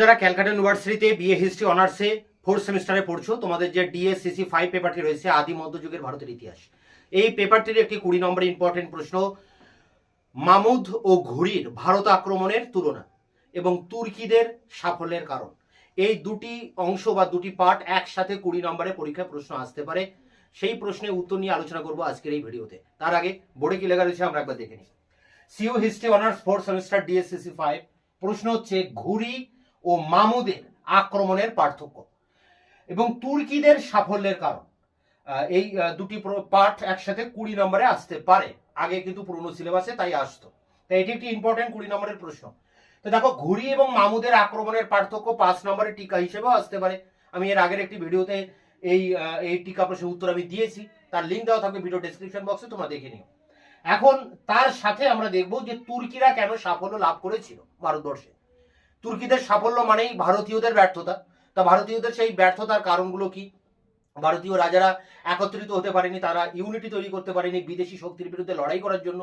যারা ক্যালকাটা ইউনিভার্সিটিতে BA history অনার্সে ফোর্থ সেমিস্টারে পড়ছো। তোমাদের যে ডিএসসিসি ফাইভ পেপারটি রয়েছে, আদি মধ্যযুগের ভারতের ইতিহাস। এই পেপারটির একটি কুড়ি নম্বর ইম্পর্টেন্ট প্রশ্ন, মামুদ ও ঘুরির ভারত আক্রমণের তুলনা এবং তুর্কিদের সাফল্যের কারণ। এই দুটি অংশ বা দুটি পার্ট একসাথে কুড়ি নম্বরে পরীক্ষায় প্রশ্ন আসতে পারে। সেই প্রশ্নের উত্তর নিয়ে আলোচনা করব আজকের এই ভিডিওতে। তার আগে বোর্ডে কি লেখা রয়েছে আমরা একবার দেখে নিই। CU history honours fourth semester DSCC five প্রশ্ন হচ্ছে, ঘুরি ও মামুদের আক্রমণের পার্থক্য এবং তুর্কিদের সাফল্যের কারণ। এই দুটি পার্ট একসাথে কুড়ি নম্বরে আসতে পারে। আগে কিন্তু পুরনো সিলেবাসে তাই আসতো। তাই এটি একটি ইম্পর্টেন্ট কুড়ি নম্বরের প্রশ্ন। তো দেখো, ঘুরি এবং মামুদের আক্রমণের পার্থক্য পাঁচ নম্বরের টিকা হিসেবেও আসতে পারে। আমি এর আগের একটি ভিডিওতে এই এই টিকা প্রশ্নের উত্তর আমি দিয়েছি। তার লিঙ্ক দেওয়া থাকবে ভিডিও ডেসক্রিপশন বক্সে তোমরা দেখে নিও। এখন তার সাথে আমরা দেখব যে তুর্কিরা কেন সাফল্য লাভ করেছিল ভারতবর্ষে। তুর্কিদের সাফল্য মানেই ভারতীয়দের ব্যর্থতা। তা ভারতীয়দের সেই ব্যর্থতার কারণগুলো কি? ভারতীয় রাজারা একত্রিত হতে পারেনি, তারা ইউনিটি তৈরি করতে পারেনি বিদেশি শক্তির বিরুদ্ধে লড়াই করার জন্য।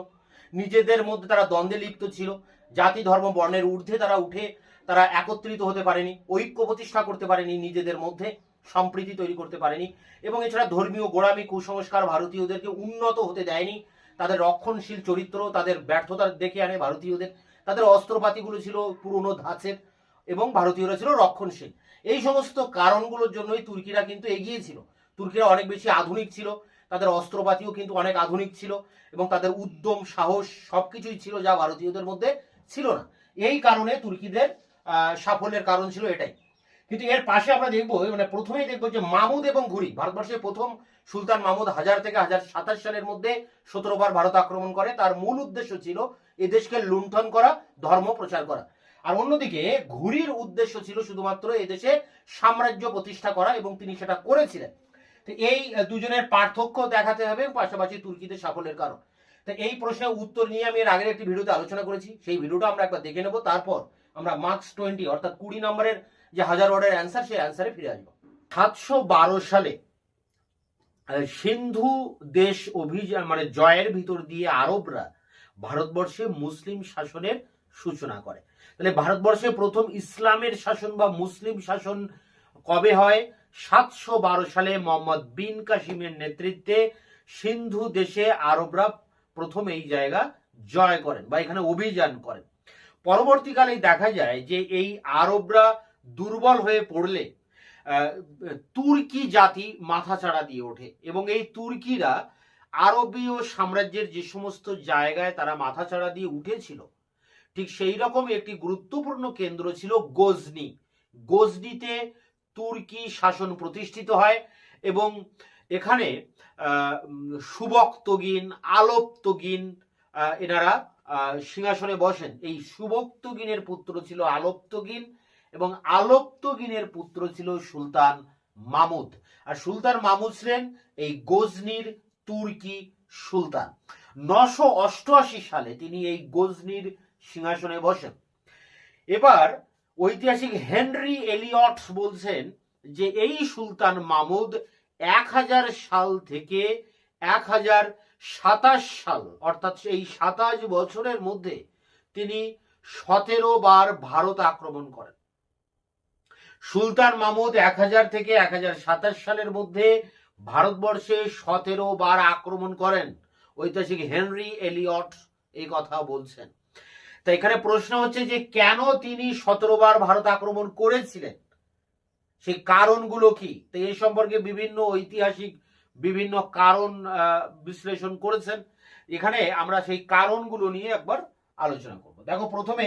নিজেদের মধ্যে তারা দ্বন্দ্বে লিপ্ত ছিল। জাতি, ধর্ম, বর্ণের ঊর্ধ্বে তারা উঠে তারা একত্রিত হতে পারেনি, ঐক্য প্রতিষ্ঠা করতে পারেনি, নিজেদের মধ্যে সম্প্রীতি তৈরি করতে পারেনি এবং এছাড়া ধর্মীয় গোড়ামি, কুসংস্কার ভারতীয়দেরকে উন্নত হতে দেয়নি। তাদের রক্ষণশীল চরিত্র, তাদের ব্যর্থতা দেখে আনে ভারতীয়দের। তাদের অস্ত্রপাতিগুলো ছিল পুরনো ধাঁচের এবং ভারতীয়রা ছিল রক্ষণশীল। এই সমস্ত কারণগুলোর জন্যই তুর্কিরা কিন্তু এগিয়েছিল তুর্কিরা অনেক বেশি আধুনিক ছিল, তাদের অস্ত্রপাতিও কিন্তু অনেক আধুনিক ছিল এবং তাদের উদ্যম, সাহস সব কিছুই ছিল যা ভারতীয়দের মধ্যে ছিল না। এই কারণে তুর্কিদের সাফল্যের কারণ ছিল এটাই। কিন্তু এর পাশে আমরা দেখব মানে প্রথমেই দেখব যে মামুদ এবং ঘুরি, ভারতবর্ষের প্রথম সুলতান মামুদ হাজার থেকে হাজার সাতাশ সালের মধ্যে সতেরোবার ভারত আক্রমণ করে। তার মূল উদ্দেশ্য ছিল এদেশকে লুণ্ঠন করা, ধর্ম প্রচার করা। আর অন্যদিকে ঘুরির উদ্দেশ্য ছিল শুধুমাত্র এদেশে সাম্রাজ্য প্রতিষ্ঠা করা এবং তিনি সেটা করেছিলেন। তো এই দুজনের পার্থক্য দেখাতে হবে, পাশাপাশি তুর্কিদের সাফল্যের কারণ। তো এই প্রশ্নের উত্তর নিয়ে আমি এর আগের একটি ভিডিওতে আলোচনা করেছি। সেই ভিডিওটা আমরা একবার দেখে নেব। তারপর আমরা মার্কস টোয়েন্টি, অর্থাৎ কুড়ি নম্বরের যে হাজার ওয়ার্ডের অ্যান্সার সেই অ্যান্সারে ফিরে আসব। সাতশো বারো সালে সিন্ধু দেশ অভিযান মানে জয়ের ভিতর দিয়ে আরবরা ভারতবর্ষে মুসলিম শাসনের সূচনা করে। তাহলে ভারতবর্ষে প্রথম ইসলামের শাসন বা মুসলিম শাসন কবে হয়? সাতশো বারো সালে মোহাম্মদ বিন কাসিমের নেতৃত্বে সিন্ধু দেশে আরবরা প্রথম এই জায়গা জয় করেন বা এখানে অভিযান করেন। পরবর্তীকালে দেখা যায় যে এই আরবরা দুর্বল হয়ে পড়লে তুর্কি জাতি মাথাচাড়া দিয়ে ওঠে এবং এই তুর্কিরা আরবীয় সাম্রাজ্যের যে সমস্ত জায়গায় তারা মাথাচাড়া দিয়ে উঠেছিল ঠিক সেই রকম একটি গুরুত্বপূর্ণ কেন্দ্র ছিল গজনি। গজনিতে তুর্কি শাসন প্রতিষ্ঠিত হয় এবং এখানে আহ, উম, সুবক্তগিন আলোপ্তগিন এনারা সিংহাসনে বসেন। এই সুবক্তগিনের পুত্র ছিল আলোপ্তগিন আলোপ্তগিনের পুত্র ছিল সুলতান মামুদ। আর সুলতান মামুদ ছিলেন এই গজনির তুর্কি সুলতান। নশো অষ্টআশি সালে তিনি এই গজনির সিংহাসনে বসেন। এবার ঐতিহাসিক হেনরি এলিয়টস বলছেন যে এই সুলতান মামুদ এক হাজার সাল থেকে এক হাজার সাতাশ সাল, অর্থাৎ এই সাতাশ বছরের মধ্যে তিনি সতেরো বার ভারত আক্রমণ করেন। সুলতান মামুদ এক হাজার থেকে এক হাজার সাতাশ সালের মধ্যে ভারতবর্ষে সতেরো বার আক্রমণ করেন। ঐতিহাসিক হেনরি এলিয়ট এই কথা বলছেন। তা এখানে প্রশ্ন হচ্ছে যে কেন তিনি সতেরো বার ভারত আক্রমণ করেছিলেন? সেই কারণগুলো কি? তো এই সম্পর্কে বিভিন্ন ঐতিহাসিক বিভিন্ন কারণ বিশ্লেষণ করেছেন। এখানে আমরা সেই কারণগুলো নিয়ে একবার আলোচনা করব। দেখো, প্রথমে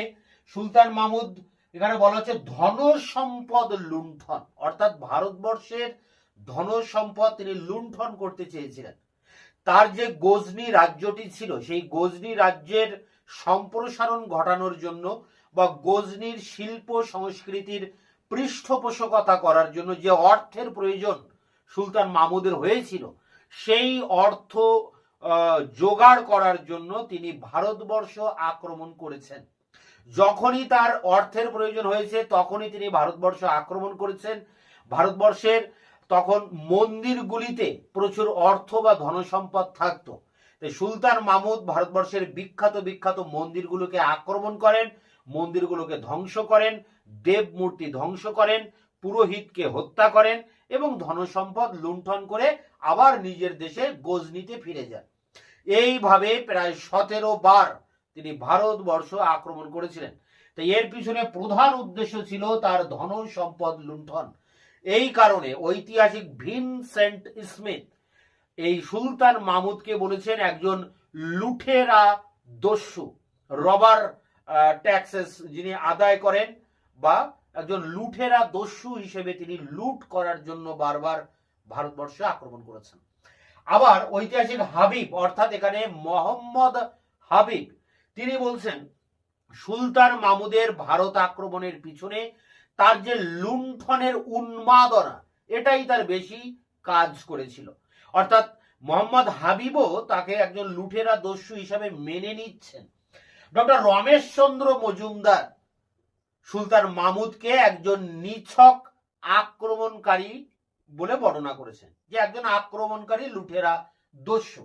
সুলতান মাহমুদ এখানে বলা হচ্ছে ধন সম্পদ লুণ্ঠন। অর্থাৎ ভারতবর্ষের ধন সম্পদ তিনি লুণ্ঠন করতে চেয়েছিলেন। তার যে গজনি রাজ্যটি ছিল, সেই গজনি রাজ্যের সম্প্রসারণ ঘটানোর জন্য বা গজনির শিল্প সংস্কৃতির পৃষ্ঠপোষকতা করার জন্য যে অর্থের প্রয়োজন সুলতান মাহমুদের হয়েছিল, সেই অর্থ জোগাড় করার জন্য তিনি ভারতবর্ষ আক্রমণ করেছেন। যখনই তার অর্থের প্রয়োজন হয়েছে, তখনই তিনি ভারতবর্ষ আক্রমণ করেছেন। ভারতবর্ষের তখন মন্দিরগুলিতে প্রচুর অর্থ বা ধনসম্পদ থাকতো। সুলতান মাহমুদ ভারতবর্ষের বিখ্যাত বিখ্যাত মন্দিরগুলোকে আক্রমণ করেন, মন্দিরগুলোকে ধ্বংস করেন দেব মূর্তি ধ্বংস করেন, পুরোহিতকে হত্যা করেন এবং ধনসম্পদ লুণ্ঠন করে আবার নিজের দেশে গজনিতে ফিরে যান। এইভাবে প্রায় সতেরো বার তিনি ভারতবর্ষ আক্রমণ করেছিলেন। তো এর পিছনে প্রধান উদ্দেশ্য ছিল তার ধন সম্পদ লুণ্ঠন। এই কারণে ঐতিহাসিক ভিনসেন্ট স্মিথ এই সুলতান মাহমুদকে বলেছেন একজন লুঠেরা দস্যু, রবার ট্যাক্সেস যিনি আদায় করেন বা একজন লুঠেরা দস্যু হিসেবে তিনি লুট করার জন্য বারবার ভারতবর্ষে আক্রমণ করেছেন। আবার ঐতিহাসিক হাবিব, অর্থাৎ এখানে মোহাম্মদ হাবিব তিনি বলছেন, সুলতান মামুদের ভারত আক্রমণের পিছনে তার যে লুণ্ঠনের উন্মাদনা, এটাই তার বেশি কাজ করেছিল। অর্থাৎ মোহাম্মদ হাবিবও তাকে একজন লুঠেরা দস্যু হিসাবে মেনে নিচ্ছেন। ডক্টর রমেশ চন্দ্র মজুমদার সুলতান মামুদকে একজন নিছক আক্রমণকারী বলে বর্ণনা করেছেন, যে একজন আক্রমণকারী লুঠেরা দস্যু।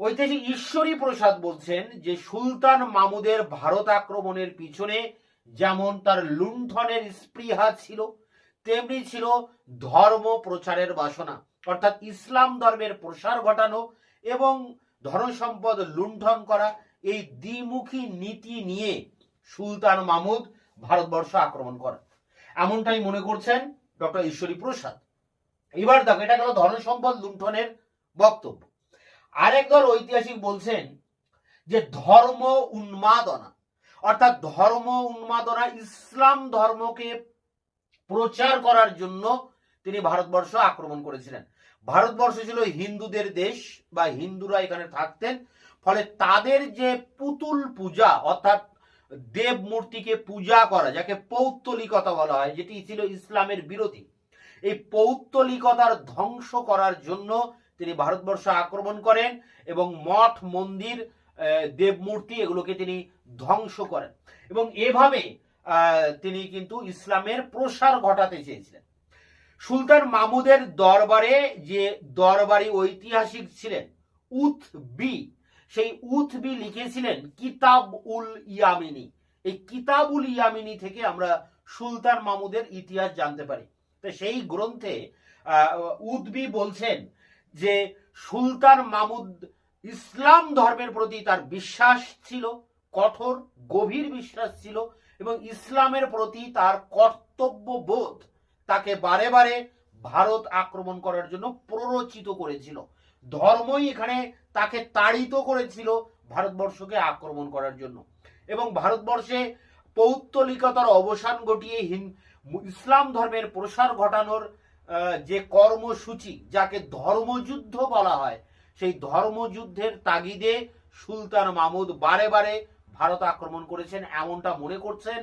ঐতিহাসিক ঈশ্বরী প্রসাদ বলছেন যে সুলতান মামুদের ভারত আক্রমণের পিছনে যেমন তার লুণ্ঠনের স্পৃহা ছিল, তেমনি ছিল ধর্ম প্রচারের বাসনা। অর্থাৎ ইসলাম ধর্মের প্রসার ঘটানো এবং ধনসম্পদ লুণ্ঠন করা এই দ্বিমুখী নীতি নিয়ে সুলতান মাহমুদ ভারতবর্ষ আক্রমণ করেন। এমনটাই মনে করছেন ডক্টর ঈশ্বরী প্রসাদ। এবার দেখো, এটা গেল ধনসম্পদ লুণ্ঠনের বক্তব্য। আরেক দল ঐতিহাসিক বলছেন যে ধর্ম উন্মাদনা, অর্থাৎ ধর্ম উন্মাদনা, ইসলাম ধর্মকে প্রচার করার জন্য তিনি ভারতবর্ষ আক্রমণ করেছিলেন। ভারতবর্ষ ছিল হিন্দুদের দেশ বা হিন্দুরা এখানে থাকতেন, ফলে তাদের যে পুতুল পূজা, অর্থাৎ দেব মূর্তিকে পূজা করা, যাকে পৌত্তলিকতা বলা হয়, যেটি ছিল ইসলামের বিরোধী, এই পৌত্তলিকতার ধ্বংস করার জন্য তিনি ভারতবর্ষ আক্রমণ করেন এবং মঠ, মন্দির দেবমূর্তি এগুলোকে তিনি ধ্বংস করেন। এবং এভাবে তিনি কিন্তু ইসলামের প্রসার ঘটাতে চেয়েছিলেন। সুলতান মাহমুদের দরবারে যে দরবারি ঐতিহাসিক ছিলেন উথ বি, সেই উথ বি লিখেছিলেন কিতাব উল ইয়ামিনী। এই কিতাব উল ইয়ামিনী থেকে আমরা সুলতান মাহমুদের ইতিহাস জানতে পারি। তো সেই গ্রন্থে উদ্বি বলছেন যে সুলতান মামুদ ইসলাম ধর্মের প্রতি তার বিশ্বাস ছিল, কঠোর, গভীর বিশ্বাস ছিল এবং ইসলামের প্রতি তার কর্তব্য বোধ তাকে বারে বারে ভারত আক্রমণ করার জন্য প্ররোচিত করেছিল। ধর্মই এখানে তাকে তাড়িত করেছিল ভারতবর্ষকে আক্রমণ করার জন্য। এবং ভারতবর্ষে পৌত্তলিকতার অবসান ঘটিয়ে ইসলাম ধর্মের প্রসার ঘটানোর যে কর্মসূচি, যাকে ধর্মযুদ্ধ বলা হয়, সেই ধর্মযুদ্ধের তাগিদে সুলতান মাহমুদ বারে বারে ভারত আক্রমণ করেছেন, এমনটা মনে করছেন।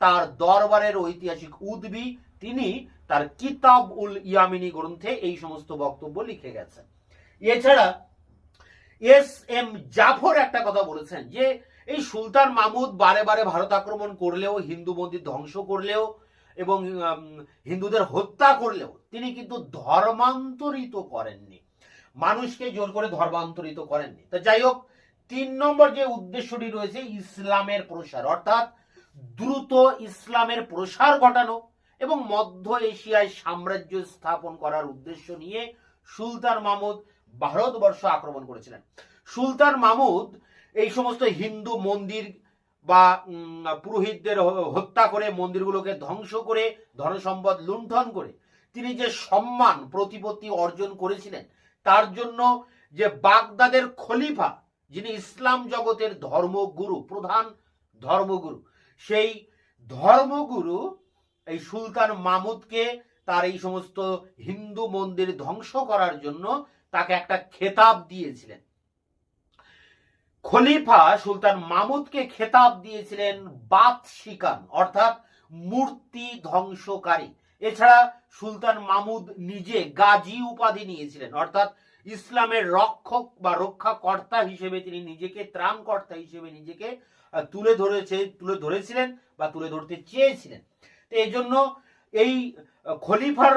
তার দরবারের ঐতিহাসিক উদ্বি তিনি তার কিতাব উল ইয়ামিনী গ্রন্থে এই সমস্ত বক্তব্য লিখে গেছেন। এছাড়া এস এম জাফর একটা কথা বলেছেন যে, এই সুলতান মাহমুদ বারে বারে ভারত আক্রমণ করলেও, হিন্দু মন্দির ধ্বংস করলেও এবং হিন্দুদের হত্যা করলেও তিনি কিন্তু ধর্মান্তরিত করেননি। মানুষকে জোর করে ধর্মান্তরিত করেননি। তা যাই হোক, তিন নম্বর যে উদ্দেশ্যটি রয়েছে ইসলামের প্রসার, অর্থাৎ দ্রুত ইসলামের প্রসার ঘটানো এবং মধ্য এশিয়ায় সাম্রাজ্য স্থাপন করার উদ্দেশ্য নিয়ে সুলতান মাহমুদ ভারতবর্ষ আক্রমণ করেছিলেন। সুলতান মাহমুদ এই সমস্ত হিন্দু মন্দির বা পুরোহিতদের হত্যা করে, মন্দিরগুলোকে ধ্বংস করে, ধনসম্পদ লুণ্ঠন করে, তিনি যে সম্মান, প্রতিপত্তি অর্জন করেছিলেন, তার জন্য যে বাগদাদের খলিফা, যিনি ইসলাম জগতের ধর্মগুরু, প্রধান ধর্মগুরু, সেই ধর্মগুরু, এই সুলতান মামুদকে তার এই সমস্ত হিন্দু মন্দির ধ্বংস করার জন্য তাকে একটা খেতাব দিয়েছিলেন। খলিফা সুলতান মামুদকে খেতাব দিয়েছিলেন বাত শিকান, অর্থাৎ মূর্তি ধ্বংসকারী। এছাড়া সুলতান মামুদ নিজে গাজী উপাধি নিয়েছিলেন, অর্থাৎ ইসলামের রক্ষক বা রক্ষাকর্তা হিসেবে তিনি নিজেকে, ত্রাণকর্তা হিসেবে নিজেকে তুলে ধরেছে, তুলে ধরেছিলেন বা তুলে ধরতে চেয়েছিলেন। তো এই জন্য এই খলিফার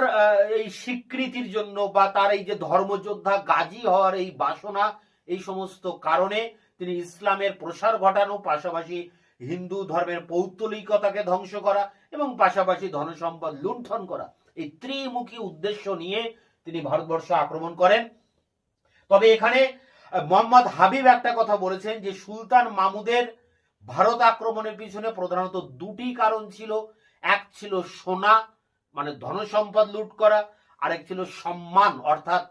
এই স্বীকৃতির জন্য বা তার এই যে ধর্মযোদ্ধা গাজী হওয়ার এই বাসনা, এই সমস্ত কারণে তিনি ইসলামের প্রসার ঘটানো পাশাপাশি হিন্দু ধর্মের পৌত্তলিকতাকে ধ্বংস করা এবং পাশাপাশি ধনসম্পদ লুণ্ঠন করা। এই ত্রিমুখী উদ্দেশ্য নিয়ে তিনি ভারতবর্ষ আক্রমণ করেন। তবে এখানে মোহাম্মদ হাবিব একটা কথা বলেছেন যে, সুলতান মামুদের ভারত আক্রমণের পিছনে প্রধানত দুটি কারণ ছিল। এক ছিল সোনা মানে ধনসম্পদ লুট করা। আরেক ছিল সম্মান, অর্থাৎ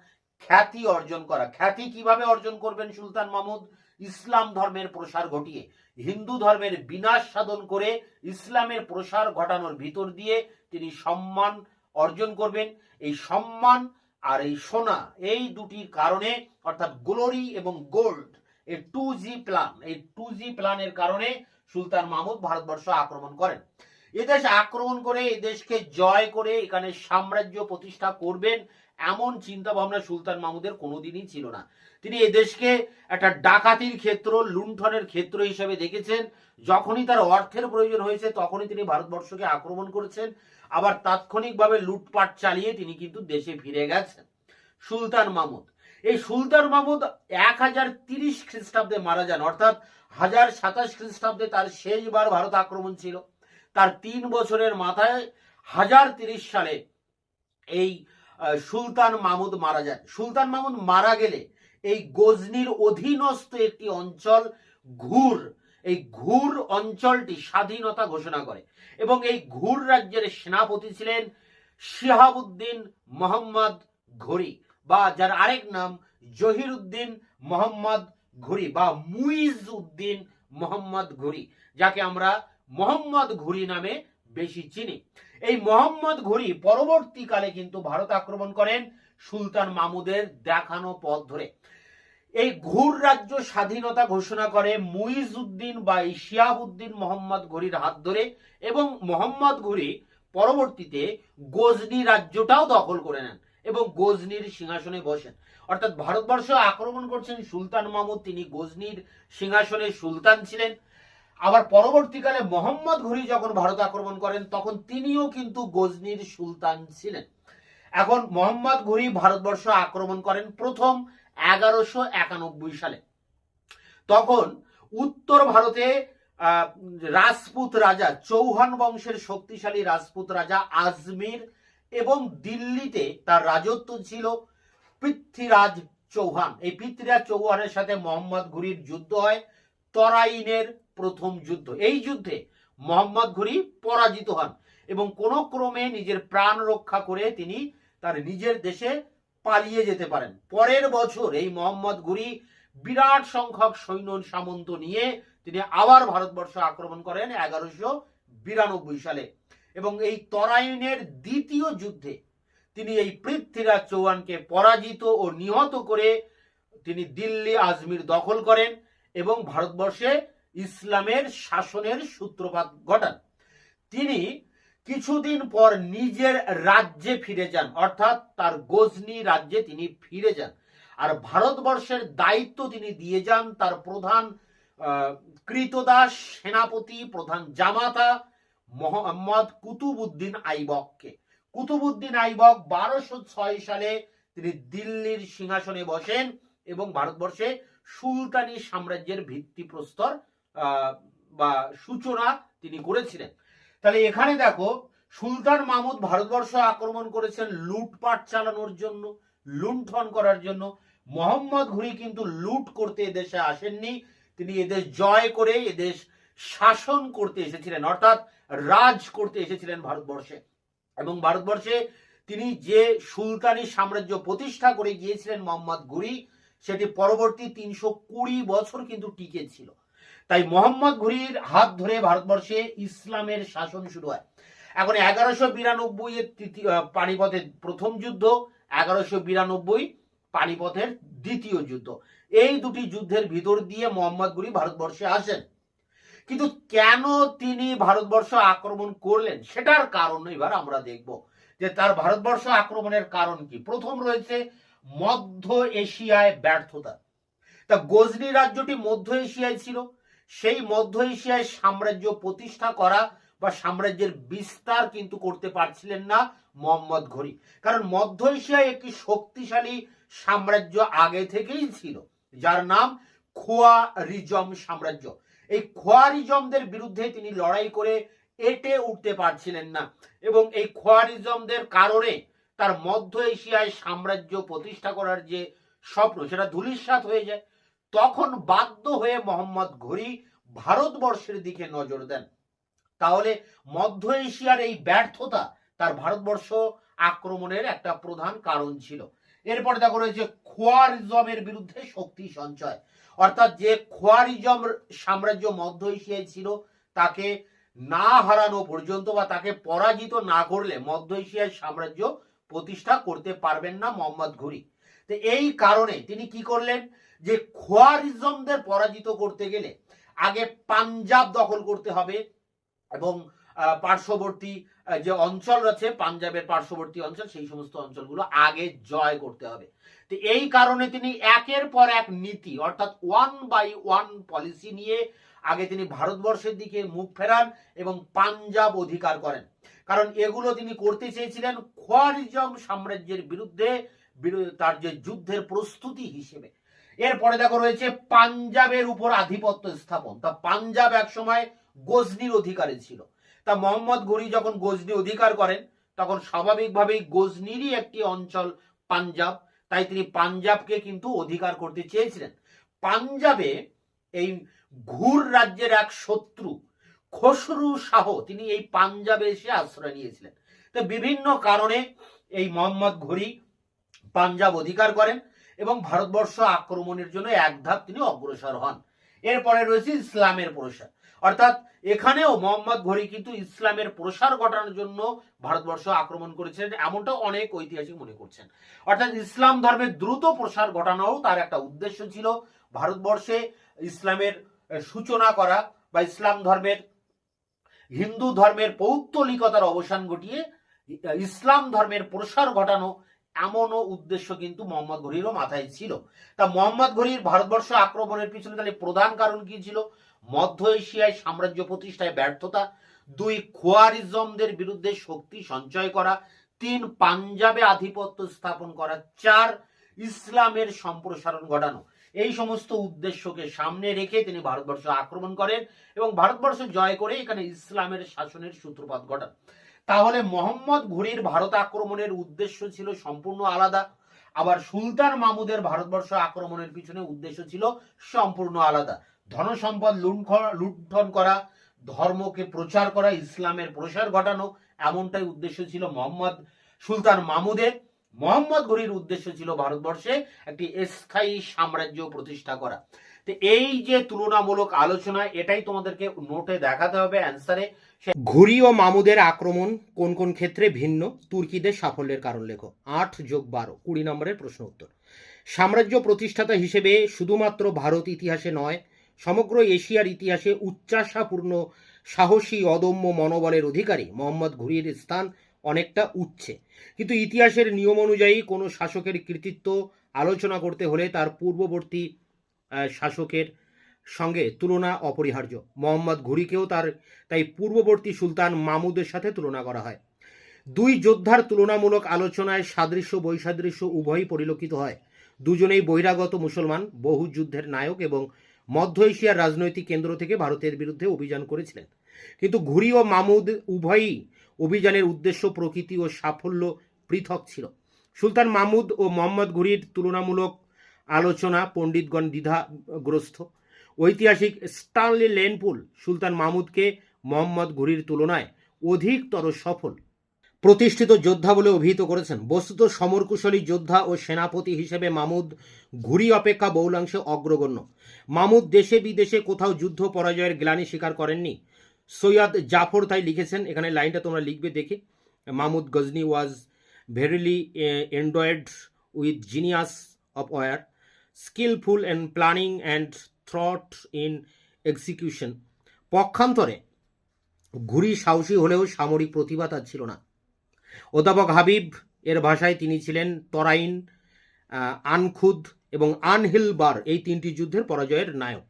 খ্যাতি অর্জন করা। খ্যাতি কীভাবে অর্জন করবেন সুলতান মাহমুদ ইসলাম ধর্মের প্রসার ঘটিয়ে, হিন্দু ধর্মের বিনাশ সাধন করে ইসলামের প্রসার ঘটানোর ভিতর দিয়ে তিনি সম্মান অর্জন করবেন। এই সম্মান আর এই সোনা, এই দুটির কারণে, অর্থাৎ গ্লোরি এবং গোল্ড এই টু জি প্ল্যান এই টু জি প্ল্যানের কারণে সুলতান মাহমুদ ভারতবর্ষ আক্রমণ করেন। এদেশ আক্রমণ করে এদেশকে জয় করে এখানে সাম্রাজ্য প্রতিষ্ঠা করবেন এমন চিন্তা ভাবনা সুলতান মাহমুদের কোনোদিনই ছিল না। তিনি এদেশকে একটা ডাকাতির ক্ষেত্র, লুণ্ঠনের ক্ষেত্র হিসেবে দেখেছেন। যখনই তার অর্থের প্রয়োজন হয়েছে, তখনই তিনি ভারতবর্ষকে আক্রমণ করেছেন। আবার তাৎক্ষণিকভাবে লুটপাট চালিয়ে তিনি কিন্তু দেশে ফিরে গেছেন। সুলতান মাহমুদ। এই সুলতান মাহমুদ এক হাজার তিরিশ খ্রিস্টাব্দে মারা যান, অর্থাৎ হাজার সাতাশ খ্রিস্টাব্দে তার শেষবার ভারত আক্রমণ ছিল। তার তিন বছরের মাথায় হাজার তিরিশ সালে এই সুলতান মাহমুদ মারা যান সুলতান মাহমুদ মারা গেলে এই গজনির অধীনস্থ একটি অঞ্চল ঘুর। এই ঘুর অঞ্চলটি স্বাধীনতা ঘোষণা করে এবং এই ঘুর রাজ্যের সেনাপতি ছিলেন শিহাবুদ্দিন মোহাম্মদ ঘুরি বা যার আরেক নাম জহিরুদ্দিন মোহাম্মদ ঘুরি বা মুইজ উদ্দিন মোহাম্মদ ঘুরি, যাকে আমরা মোহাম্মদ ঘুরি নামে বেশি চিনি। এই মোহাম্মদ ঘুরি পরবর্তীকালে কিন্তু ভারত আক্রমণ করেন সুলতান মামুদের দেখানো পথ ধরে। এই ঘুর রাজ্য স্বাধীনতা ঘোষণা করে মুইজউদ্দিন বা এই শিয়াবুদ্দিন মোহাম্মদ ঘুরির হাত ধরে এবং মোহাম্মদ ঘুরি পরবর্তীতে গজনি রাজ্যটাও দখল করে নেন এবং গজনির সিংহাসনে বসেন। অর্থাৎ ভারতবর্ষ আক্রমণ করছেন সুলতান মাহমুদ তিনি গজনির সিংহাসনে সুলতান ছিলেন। আবার পরবর্তীকালে মোহাম্মদ ঘুরি যখন ভারত আক্রমণ করেন, তখন তিনিও কিন্তু গজনির সুলতান ছিলেন। এখন মোহাম্মদ ঘুরি ভারতবর্ষ আক্রমণ করেন প্রথম এগারোশো একানব্বই সালে। তখন উত্তর ভারতে রাজপুত রাজা, চৌহান বংশের শক্তিশালী রাজপুত রাজা আজমির এবং দিল্লিতে তার রাজত্ব ছিল পৃথ্বীরাজ চৌহান। এই পৃথ্বীরাজ চৌহানের সাথে মোহাম্মদ ঘুরির যুদ্ধ হয়, তরাইনের প্রথম যুদ্ধ। এই যুদ্ধে মোহাম্মদ ঘুরি পরাজিত হন এবং কোন ক্রমে নিজের প্রাণ রক্ষা করে তিনি তার নিজের দেশে পালিয়ে যেতে পারেন। পরের বছর এই মোহাম্মদ ঘুরি বিরাট সংখ্যক সৈন্য, সামন্ত নিয়ে তিনি আবার ভারতবর্ষ আক্রমণ করেন এগারোশো বিরানব্বই সালে এবং এই তরাইনের দ্বিতীয় যুদ্ধে তিনি এই পৃথ্বীরাজ চৌহানকে পরাজিত ও নিহত করে তিনি দিল্লি আজমির দখল করেন এবং ভারতবর্ষে ইসলামের শাসনের সূত্রপাত ঘটান। তিনি কিছুদিন পর নিজের রাজ্যে ফিরে যান, অর্থাৎ তার গজনি রাজ্যে তিনি ফিরে যান। আর ভারতবর্ষের দায়িত্ব তিনি দিয়ে যান তার প্রধান কৃতদাস সেনাপতি, প্রধান জামাতা মোহাম্মদ কুতুবুদ্দিন আইবককে। কুতুবুদ্দিন আইবক বারোশো ছয় সালে তিনি দিল্লির সিংহাসনে বসেন এবং ভারতবর্ষে সুলতানি সাম্রাজ্যের ভিত্তিপ্রস্তর বা সূচনা তিনি করেছিলেন। তাহলে এখানে দেখো, সুলতান মাহমুদ ভারতবর্ষ আক্রমণ করেছেন লুটপাট চালানোর জন্য, লুণ্ঠন করার জন্য। মোহাম্মদ ঘুরি কিন্তু লুট করতে এদেশে আসেননি। তিনি এদেশ জয় করে এদেশ শাসন করতে এসেছিলেন, অর্থাৎ রাজ করতে এসেছিলেন ভারতবর্ষে। এবং ভারতবর্ষে তিনি যে সুলতানি সাম্রাজ্য প্রতিষ্ঠা করে গিয়েছিলেন মোহাম্মদ ঘুরি, সেটি পরবর্তী তিনশো কুড়ি বছর কিন্তু টিকে ছিল। তাই মোহাম্মদ ঘুরির হাত ধরে ভারতবর্ষে ইসলামের শাসন শুরু হয়। এখন এগারোশো বিরানব্বই এর পানিপথের প্রথম যুদ্ধ, এগারোশো বিরানব্বই পানিপথের দ্বিতীয় যুদ্ধ। এই দুটি যুদ্ধের ভিতর দিয়ে মোহাম্মদ ঘুরি ভারতবর্ষে আসেন। কিন্তু কেন তিনি ভারতবর্ষ আক্রমণ করলেন? সেটার কারণ এবার আমরা দেখব যে তার ভারতবর্ষ আক্রমণের কারণ কি। প্রথম রয়েছে মধ্য এশিয়ায় ব্যর্থতা। তা গজনি রাজ্যটি মধ্য এশিয়ায় ছিল। সেই মধ্য এশিয়ায় সাম্রাজ্য প্রতিষ্ঠা করা বা সাম্রাজ্যের বিস্তার কিন্তু করতে পারছিলেন না মোহাম্মদ ঘড়ি। কারণ মধ্য এশিয়ায় একটি শক্তিশালী সাম্রাজ্য আগে থেকেই ছিল, যার নাম খোয়া রিজম সাম্রাজ্য। এই খোয়ারিজমদের বিরুদ্ধে তিনি লড়াই করে এটে উঠতে পারছিলেন না এবং এই খোয়ারিজমদের কারণে তার মধ্য এশিয়ায় সাম্রাজ্য প্রতিষ্ঠা করার যে স্বপ্ন, সেটা ধূলিসাৎ হয়ে যায়। তখন বাধ্য হয়ে মোহাম্মদ ঘুরি ভারতবর্ষের দিকে নজর দেন। তাহলে মধ্য এশিয়ার এই ব্যর্থতা তার ভারতবর্ষ আক্রমণের একটা প্রধান কারণ ছিল। এরপর দেখো রয়েছে খোয়ারিজমের বিরুদ্ধে শক্তি সঞ্চয়। অর্থাৎ যে খোয়ারিজম সাম্রাজ্য মধ্য এশিয়ায় ছিল, তাকে না হারানো পর্যন্ত বা তাকে পরাজিত না করলে মধ্য এশিয়ার সাম্রাজ্য প্রতিষ্ঠা করতে পারবেন না মোহাম্মদ ঘুরি। তো এই কারণে তিনি কি করলেন? যে খোয়ারিজমদের পরাজিত করতে গেলে আগে পাঞ্জাব দখল করতে হবে এবং পার্শ্ববর্তী যে অঞ্চল রয়েছে, পাঞ্জাবের পার্শ্ববর্তী অঞ্চল, সেই সমস্ত অঞ্চলগুলো আগে জয় করতে হবে। তো এই কারণে তিনি একের পর এক নীতি, অর্থাৎ ওয়ান বাই ওয়ান পলিসি নিয়ে আগে তিনি ভারতবর্ষের দিকে মুখ ফেরান এবং পাঞ্জাব অধিকার করেন। কারণ এগুলো তিনি করতে চেয়েছিলেন খোয়ারিজম সাম্রাজ্যের বিরুদ্ধে তার যে যুদ্ধের প্রস্তুতি হিসেবে। এরপরে দেখো রয়েছে পাঞ্জাবের উপর আধিপত্য স্থাপন। তা পাঞ্জাব একসময় গজনির অধিকারে ছিল। তা মোহাম্মদ গরি যখন গজনি অধিকার করেন, তখন স্বাভাবিকভাবেই গজনিরই একটি অঞ্চল পাঞ্জাব। তাই তিনি পাঞ্জাবকে কিন্তু অধিকার করতে চেয়েছিলেন। পাঞ্জাবে এই ঘুর রাজ্যের এক শত্রু, খসরু শাহ, তিনি এই পাঞ্জাবে এসে আশ্রয় নিয়েছিলেন। তো বিভিন্ন কারণে এই মোহাম্মদ ঘড়ি পাঞ্জাব অধিকার করেন। এবং ভারতবর্ষ আক্রমণের জন্য এক ধাপ তিনি অগ্রসর হন। এরপরে রয়েছে ইসলামের প্রসার। অর্থাৎ এখানেও মোহাম্মদ ঘড়ি কিন্তু ইসলামের প্রসার ঘটানোর জন্য ভারতবর্ষ আক্রমণ করেছিলেন, এমনটা অনেক ঐতিহাসিক মনে করছেন। অর্থাৎ ইসলাম ধর্মের দ্রুত প্রসার ঘটানোও তার একটা উদ্দেশ্য ছিল, ভারতবর্ষে ইসলামের সূচনা করা বা ইসলাম ধর্মের, হিন্দু ধর্মের পৌত্তলিকতার অবসান ঘটিয়ে, ইসলাম ধর্মের প্রসার ঘটানো এমনও উদ্দেশ্য কিন্তু মোহাম্মদ ঘড়িরও মাথায় ছিল। তা মোহাম্মদ ঘড়ির ভারতবর্ষ আক্রমণের পিছনে তাহলে প্রধান কারণ কি ছিল? মধ্য এশিয়ায় সাম্রাজ্য প্রতিষ্ঠায় ব্যর্থতা, দুই খোয়ারিজমদের বিরুদ্ধে শক্তি সঞ্চয় করা, তিন পাঞ্জাবে আধিপত্য স্থাপন করা, চার ইসলামের সম্প্রসারণ ঘটানো। এই সমস্ত উদ্দেশ্যকে সামনে রেখে তিনি ভারতবর্ষ আক্রমণ করেন এবং ভারতবর্ষ জয় করে এখানে ইসলামের শাসনের সূত্রপাত ঘটান। তাহলে মোহাম্মদ ঘুরির ভারত আক্রমণের উদ্দেশ্য ছিল সম্পূর্ণ আলাদা। আবার সুলতান মাহমুদের ভারতবর্ষ আক্রমণের পিছনে উদ্দেশ্য ছিল সম্পূর্ণ আলাদা। ধনসম্পদ লুণ্ঠ- লুণ্ঠন করা, ধর্মকে প্রচার করা, ইসলামের প্রসার ঘটানো, এমনটাই উদ্দেশ্য ছিল মোহাম্মদ, সুলতান মাহমুদের। মোহাম্মদ ঘুরির উদ্দেশ্য ছিল ভারতবর্ষে একটি স্থায়ী সাম্রাজ্য প্রতিষ্ঠা করা। তো এই যে তুলনামূলক আলোচনা, এটাই তোমাদেরকে নোটে দেখাতে হবে অ্যান্সারে ঘুরি ও মামুদের আক্রমণ কোন কোন ক্ষেত্রে ভিন্ন? তুর্কিদের সাফল্যের কারণ লেখো। আট যোগ বারো, কুড়ি নম্বরের প্রশ্ন উত্তর। সাম্রাজ্য প্রতিষ্ঠাতা হিসেবে শুধুমাত্র ভারত ইতিহাসে নয়, সমগ্র এশিয়ার ইতিহাসে উচ্চাশাপূর্ণ, সাহসী, অদম্য মনোবলের অধিকারী মোহাম্মদ ঘুরির স্থান অনেকটা উচ্ছে। কিন্তু ইতিহাসের নিয়ম অনুযায়ী কোনো শাসকের কৃতিত্ব আলোচনা করতে হলে তার পূর্ববর্তী শাসকের সঙ্গে তুলনা অপরিহার্য। মোহাম্মদ ঘুরিকেও তার, তাই পূর্ববর্তী সুলতান মামুদের সাথে তুলনা করা হয়। দুই যোদ্ধার তুলনামূলক আলোচনায় সাদৃশ্য, বৈসাদৃশ্য উভয়ই পরিলক্ষিত হয়। দুজনেই বহিরাগত মুসলমান, বহু যুদ্ধের নায়ক এবং মধ্য এশিয়ার রাজনৈতিক কেন্দ্র থেকে ভারতের বিরুদ্ধে অভিযান করেছিলেন। কিন্তু ঘুরি ও মামুদ উভয়ই অভিযানের উদ্দেশ্য প্রকৃতি ও সাফল্য পৃথক ছিল। সুলতান মাহমুদ ও মোহাম্মদ ঘুরির তুলনামূলক আলোচনা পণ্ডিতগণ দ্বিধাগ্রস্ত। ঐতিহাসিক স্টানলি লেনপুল সুলতান মাহমুদকে মোহাম্মদ ঘুরির তুলনায় অধিকতর সফল। প্রতিষ্ঠিত যোদ্ধা বলে অভিহিত করেছেন। বস্তুত সমরকুশলী যোদ্ধা ও সেনাপতি হিসেবে মামুদ ঘুরি অপেক্ষা বহুলাংশে অগ্রগণ্য। মামুদ দেশে বিদেশে কোথাও যুদ্ধ পরাজয়ের গ্লানি স্বীকার করেননি। সৈয়দ জাফর তাই লিখেছেন, এখানে লাইনটা তোমরা লিখবে, দেখে। Mahmud Ghazni was verily endowed with genius of war. Skilful and planning and thrust in execution পক্ষান্তরে ঘুরি সাহসী হলেও সামরিক প্রতিভা তার ছিল না। অধ্যাপক হাবিব এর ভাষায় তিনি ছিলেন তরাইন আনখুদ এবং আনহিলবার এই তিনটি যুদ্ধের পরাজয়ের নায়ক।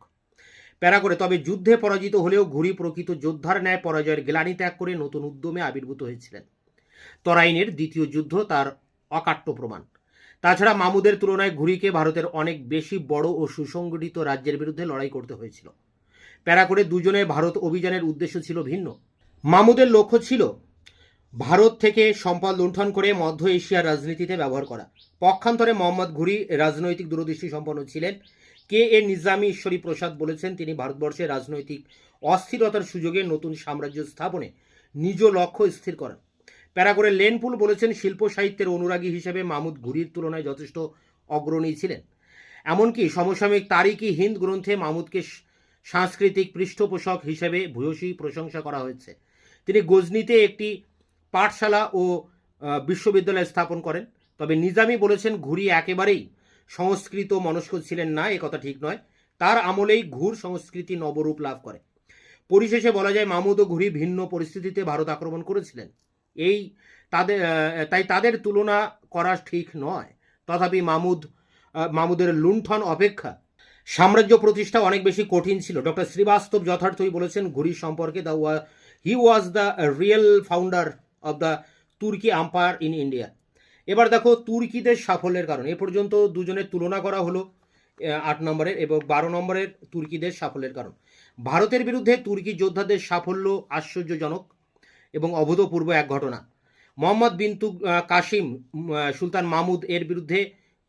প্যারা করে, তবে যুদ্ধে পরাজিত হলেও ঘুরি প্রকৃত যোদ্ধার ন্যায় পরাজয়ের গ্লানি ত্যাগ করে নতুন উদ্যমে আবির্ভূত হয়েছিলেন। তরাইনের দ্বিতীয় যুদ্ধ তার অকাট্য প্রমাণ। তাছাড়া মামুদের তুলনায় ঘুরিকে ভারতের অনেক বেশি বড় ও সুসংগঠিত রাজ্যের বিরুদ্ধে লড়াই করতে হয়েছিল। প্যারা করে দুজনের ভারত অভিযানের উদ্দেশ্য ছিল ভিন্ন। মামুদের লক্ষ্য ছিল ভারত থেকে সম্পদ লুণ্ঠন করে মধ্য এশিয়ার রাজনীতিতে ব্যবহার করা। পক্ষান্তরে মোহাম্মদ ঘুরি রাজনৈতিক দূরদৃষ্টি সম্পন্ন ছিলেন। কে এ নিজামী ঈশ্বরী প্রসাদ বলেছেন, তিনি ভারতবর্ষের রাজনৈতিক অস্থিরতার সুযোগে নতুন সাম্রাজ্য স্থাপনে নিজ লক্ষ্য স্থির করেন। প্যারা করে লেনপুল বলেছেন শিল্প সাহিত্যের অনুরাগী হিসেবে মামুদ ঘুরির তুলনায় যথেষ্ট অগ্রণী ছিলেন। এমনকি সমসাময়িক তারিখি হিন্দ গ্রন্থে মামুদকে সাংস্কৃতিক পৃষ্ঠপোষক হিসেবে ভূয়সী প্রশংসা করা হয়েছে। তিনি গজনিতে একটি পাঠশালা ও বিশ্ববিদ্যালয় স্থাপন করেন। তবে নিজামি বলেছেন ঘুরি একেবারেই সংস্কৃত মনস্ক ছিলেন না, এ কথা ঠিক নয়। তার আমলেই ঘুর সংস্কৃতি নবরূপ লাভ করে। পরিশেষে বলা যায় মামুদ ও ঘুরি ভিন্ন পরিস্থিতিতে ভারত আক্রমণ করেছিলেন। এই তাদের তাই তাদের তুলনা করা ঠিক নয়। তথাপি মামুদ মামুদের লুণ্ঠন অপেক্ষা সাম্রাজ্য প্রতিষ্ঠা অনেক বেশি কঠিন ছিল। ডক্টর শ্রীবাস্তব যথার্থই বলেছেন ঘুরি সম্পর্কে দ্য ওয়া, he was the real founder of the Turki empire in India. এবার দেখো তুর্কিদের সাফল্যের কারণ। এ পর্যন্ত দুজনের তুলনা করা হলো আট নম্বরের এবং বারো নম্বরের তুর্কিদের সাফল্যের কারণ। ভারতের বিরুদ্ধে তুর্কি যোদ্ধাদের সাফল্য আশ্চর্যজনক। এবং অভূতপূর্ব এক ঘটনা। মোহাম্মদ বিন তু আহ, কাসিম সুলতান মাহমুদ এর বিরুদ্ধে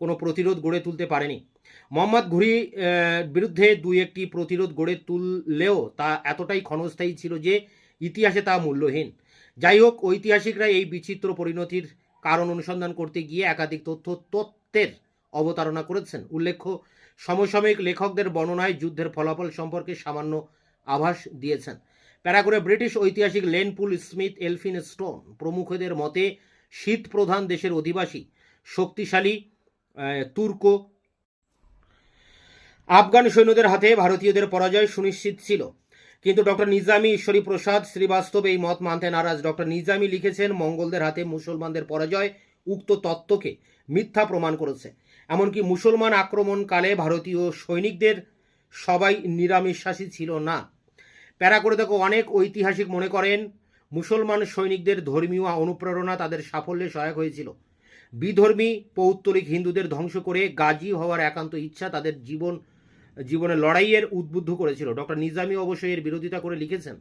কোনো প্রতিরোধ গড়ে তুলতে পারেনি। মোহাম্মদ ঘুরি বিরুদ্ধে দুই একটি প্রতিরোধ গড়ে তুললেও তা এতটাই ক্ষণস্থায়ী ছিল যে ইতিহাসে তা মূল্যহীন। যাই হোক ঐতিহাসিকরা এই বিচিত্র পরিণতির কারণ অনুসন্ধান করতে গিয়ে একাধিক তথ্য তত্ত্বের অবতারণা করেছেন। উল্লেখ্য সমসাময়িক লেখকদের বর্ণনায় যুদ্ধের ফলাফল সম্পর্কে সামান্য আভাস দিয়েছেন। প্যারাগোরে ব্রিটিশ ঐতিহাসিক লেনপুল স্মিথ, এলফিন স্টোন প্রমুখদের মতে শীত প্রধান দেশের অধিবাসী, শক্তিশালী তুর্ক। আফগান সৈন্যদের হাতে ভারতীয়দের পরাজয় সুনিশ্চিত ছিল। কিন্তু ডক্টর নিজামী ঈশ্বরী প্রসাদ শ্রীবাস্তব এই মত মানতে নারাজ। ডক্টর নিজামী লিখেছেন, মঙ্গলদের হাতে মুসলমানদের পরাজয় উক্ত তত্ত্বকে মিথ্যা প্রমাণ করেছে। এমনকি মুসলমান আক্রমণকালে ভারতীয় সৈনিকদের সবাই নিরামিশ্বাসী ছিল না। প্যারা করে দেখো, অনেক ঐতিহাসিক মনে করেন। মুসলমান সৈনিকদের ধর্মীয় অনুপ্রেরণা তাদের সাফল্যে সহায়ক হয়েছিল। বিধর্মী, পৌত্তলিক হিন্দুদের ধ্বংস করে গাজী হওয়ার একান্ত ইচ্ছা তাদের জীবন জীবনে লড়াইয়ের উদ্বুদ্ধ করেছিল। ডক্টর নিজামী অবশ্যই এর বিরোধিতা করে লিখেছেন,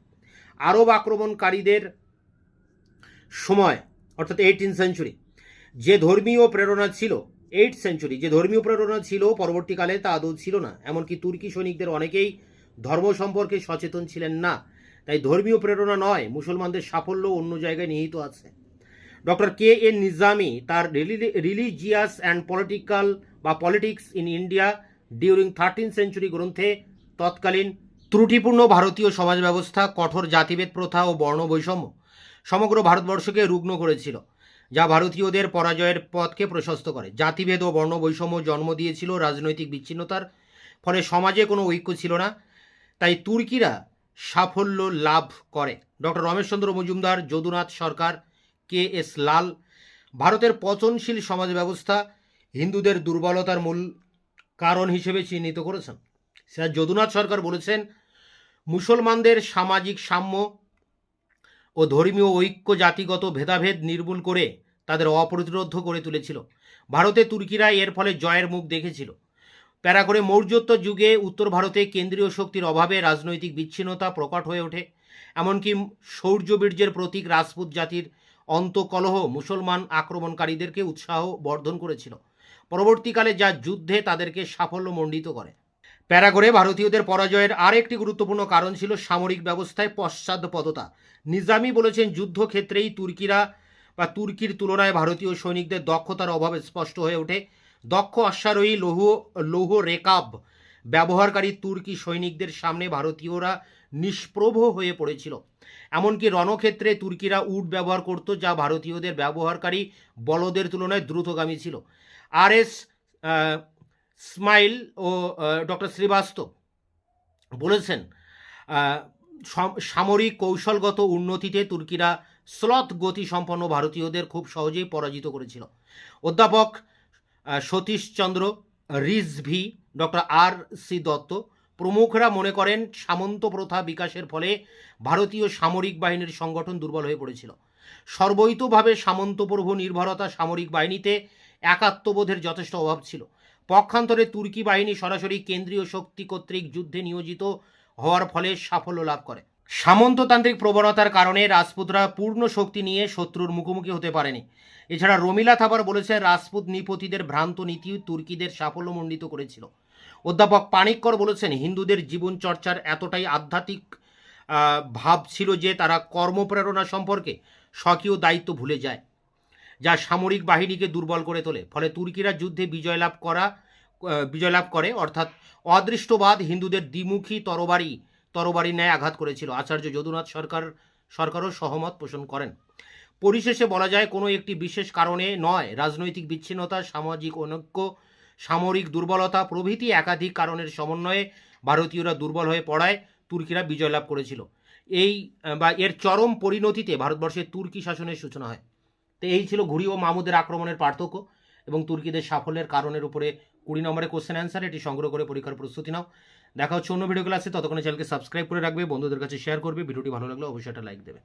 আরব আক্রমণকারীদের সময়, অর্থাৎ এইটিন সেঞ্চুরি যে ধর্মীয় প্রেরণা ছিল এইট সেঞ্চুরি যে ধর্মীয় প্রেরণা ছিল পরবর্তীকালে তা আদৌ ছিল না। এমনকি তুর্কি সৈনিকদের অনেকেই ধর্ম সম্পর্কে সচেতন ছিলেন না, তাই ধর্মীয় প্রেরণা নয়, মুসলমানদের সাফল্য অন্য জায়গায় নিহিত আছে। ডক্টর কে এন নিজামি তার রিলিজিয়াস অ্যান্ড পলিটিক্যাল বা politics in India during thirteen century গ্রন্থে তৎকালীন ত্রুটিপূর্ণ ভারতীয় সমাজ ব্যবস্থা কঠোর জাতিভেদ প্রথা ও বর্ণ বৈষম্য সমগ্র ভারতবর্ষকে রুগ্ন করেছিল, যা ভারতীয়দের পরাজয়ের পথকে প্রশস্ত করে। জাতিভেদ ও বর্ণ বৈষম্য জন্ম দিয়েছিল রাজনৈতিক বিচ্ছিন্নতার, ফলে সমাজে কোনো ঐক্য ছিল না তাই তুর্কিরা সাফল্য লাভ করে। Doctor Rameshchandra Majumdar, Jadunath Sarkar, K S Lal, ভারতের পচনশীল সমাজ ব্যবস্থা হিন্দুদের দুর্বলতার মূল কারণ হিসেবে চিহ্নিত করেছেন। স্যার যদুনাথ সরকার বলেছেন, মুসলমানদের সামাজিক সাম্য ও ধর্মীয় ঐক্য, জাতিগত ভেদাভেদ নির্মূল করে তাদের অপ্রতিরোধ করে তুলেছিল। ভারতে তুর্কিরা এর ফলে জয়ের মুখ দেখেছিল। প্যারা করে মৌর্যোত্তর যুগে উত্তর ভারতে কেন্দ্রীয় শক্তির অভাবে রাজনৈতিক বিচ্ছিন্নতা প্রকট হয়ে ওঠে। এমনকি শৌর্যবীর্যের প্রতীক রাজপুত জাতির অন্তকলহ মুসলমান আক্রমণকারীদেরকে উৎসাহ বর্ধন করেছিল। পরবর্তীকালে যা যুদ্ধে তাদেরকে সাফল্যমণ্ডিত করে। প্যারাগোরে ভারতীয়দের পরাজয়ের আরেকটি গুরুত্বপূর্ণ কারণ ছিল সামরিক ব্যবস্থায় পশ্চাৎপদতা নিজামি বলেছেন, যুদ্ধক্ষেত্রেই তুর্কিরা বা তুর্কির তুলনায় ভারতীয় সৈনিকদের দক্ষতার অভাবে স্পষ্ট হয়ে ওঠে। দক্ষ অশ্বারোহী লৌহ লৌহ রেকাব ব্যবহারকারী তুর্কি সৈনিকদের সামনে ভারতীয়রা নিষ্প্রভ হয়ে পড়েছিল। এমনকি রণক্ষেত্রে তুর্কিরা উট ব্যবহার করত, যা ভারতীয়দের ব্যবহারকারী বলদের তুলনায় দ্রুতগামী ছিল। আর এস স্মাইল ও ডক্টর শ্রীবাস্তব বলেছেন সামরিক কৌশলগত উন্নতিতে তুর্কিরা স্লথ গতি সম্পন্ন ভারতীয়দের খুব সহজেই পরাজিত করেছিল। অধ্যাপক Satishchandra Rizvi doctor R C Dutta. প্রমুখরা মনে করেন সামন্ত প্রথা বিকাশের ফলে ভারতীয় সামরিক বাহিনীর সংগঠন দুর্বল হয়ে পড়েছিল। সর্বৈতভাবে সামন্তপ্রভু নির্ভরতা সামরিক বাহিনীতে একাত্মবোধের যথেষ্ট অভাব ছিল। পক্ষান্তরে তুর্কি বাহিনী সরাসরি কেন্দ্রীয় শক্তি কর্তৃক যুদ্ধে নিয়োজিত হওয়ার ফলে সাফল্য লাভ করে। সামন্ততান্ত্রিক প্রবণতার কারণে রাজপুতরা পূর্ণ শক্তি নিয়ে শত্রুর মুখোমুখি হতে পারেনি। এছাড়া রমিলা থাবার বলেছে রাজপুত নিপতিদের ভ্রান্ত নীতি তুর্কিদের সাফল্যমণ্ডিত করেছিল। অধ্যাপক পানিক্কর বলেছেন, হিন্দুদের জীবন চর্চার এতটাই আধ্যাত্মিক ভাব ছিল যে তারা কর্মপ্রেরণা সম্পর্কে স্বকীয় দায়িত্ব ভুলে যায়, যা সামরিক বাহিনীকে দুর্বল করে তোলে। ফলে তুর্কিরা যুদ্ধে বিজয় লাভ করা বিজয় লাভ করে, অর্থাৎ অদৃষ্টবাদ হিন্দুদের দ্বিমুখী তরবারি তরবারি ন্যায় আঘাত করেছিল। আচার্য যদুনাথ সরকার, সরকারও সহমত পোষণ করেন। পরিশেষে বলা যায়, কোনো একটি বিশেষ কারণে নয়, রাজনৈতিক বিচ্ছিন্নতা, সামাজিক অনৈক্য সামরিক দুর্বলতা প্রভৃতি একাধিক কারণের সমন্বয়ে ভারতীয়রা দুর্বল হয়ে পড়ায়, তুর্কিরা বিজয় লাভ করেছিল। এই, বা এর চরম পরিণতিতে ভারতবর্ষে তুর্কি শাসনের সূচনা হয়। তো এই ছিল ঘুরি ও মামুদের আক্রমণের পার্থক্য এবং তুর্কিদের সাফল্যের কারণের উপরে কুড়ি নম্বরে কোশ্চেন অ্যান্সার এটি সংগ্রহ করে পরীক্ষার প্রস্তুতি নাও। দেখা হচ্ছে অন্য ভিডিও ক্লাসে ততক্ষণে চ্যানেলকে সাবস্ক্রাইব করে রাখবে, বন্ধুদের কাছে শেয়ার করবে। ভিডিওটি ভালো লাগলে অবশ্যই একটা লাইক দেবে।